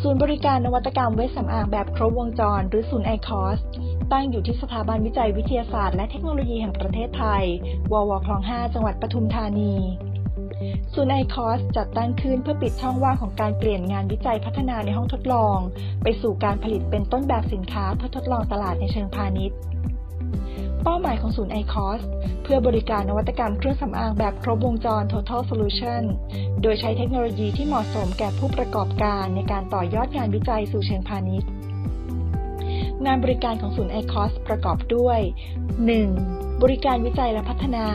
ศูนย์บริการนวัตกรรมเวชสำอางแบบครบวงจร หรือศูนย์ไอคอสตั้งอยู่ที่สถาบันวิจัยวิทยาศาสตร์และเทคโนโลยีแห่งประเทศไทย ววคลอง 5 จังหวัดปทุมธานี ศูนย์ไอคอสจัดตั้งขึ้นเพื่อปิดช่องว่างของการเปลี่ยนงานวิจัยพัฒนาในห้องทดลอง ไปสู่การผลิตเป็นต้นแบบสินค้าเพื่อทดลองตลาดในเชิงพาณิชย์ เป้าหมายของศูนย์ไอคอสเพื่อบริการนวัตกรรมเครื่องสำอางแบบครบวงจร Total Solution โดยใช้เทคโนโลยีที่เหมาะสมแก่ผู้ประกอบการในการต่อยอดงานวิจัยสู่เชิงพาณิชย์ งานบริการของศูนย์ไอคอสประกอบด้วย 1. บริการวิจัยและพัฒนา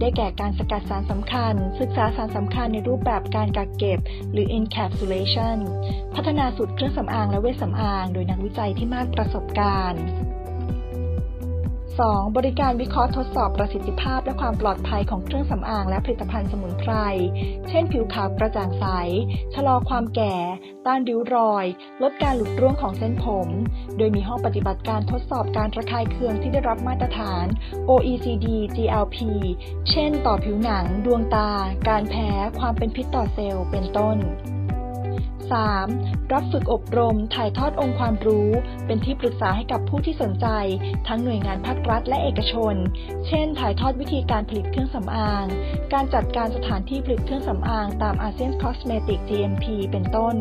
ได้แก่การสกัดสารสำคัญ ศึกษาสารสำคัญในรูปแบบการกักเก็บ หรือ encapsulation พัฒนาสูตรเครื่องสำอางและเวชสำอาง โดยนักวิจัยที่มากประสบการณ์ 2. บริการวิเคราะห์ทดสอบประสิทธิภาพและความปลอดภัยของเครื่องสำอางและผลิตภัณฑ์สมุนไพร เช่นผิวขาวกระจ่างใส ชะลอความแก่ ต้านริ้วรอย ลดการหลุดร่วงของเส้นผม โดยมีห้องปฏิบัติการทดสอบการระคายเคืองที่ได้รับมาตรฐาน OECD GLP เช่น ต่อผิวหนัง ดวงตา การแพ้ ความเป็นพิษต่อเซลล์ เป็นต้น 3. รับฝึกอบรม ถ่ายทอดองค์ความรู้ เป็นที่ปรึกษาให้กับผู้ที่สนใจ ทั้งหน่วยงานภาครัฐและเอกชน เช่น ถ่ายทอดวิธีการผลิตเครื่องสำอาง การจัดการสถานที่ผลิตเครื่องสำอางตามอาเซียน Cosmetic GMP เป็นต้น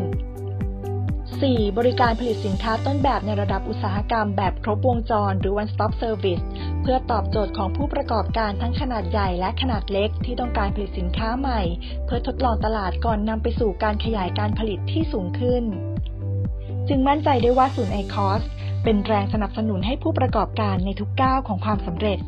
4. บริการผลิตสินค้าต้นแบบในระดับอุตสาหกรรมแบบครบวงจร หรือ one stop service เพื่อตอบโจทย์ของผู้ประกอบการทั้งขนาดใหญ่และขนาดเล็กที่ต้องการผลิตสินค้าใหม่ เพื่อทดลองตลาดก่อนนำไปสู่การขยายการผลิตที่สูงขึ้น จึงมั่นใจได้ว่าศูนย์ไอคอสเป็นแรงสนับสนุนให้ผู้ประกอบการในทุกก้าวของความสำเร็จ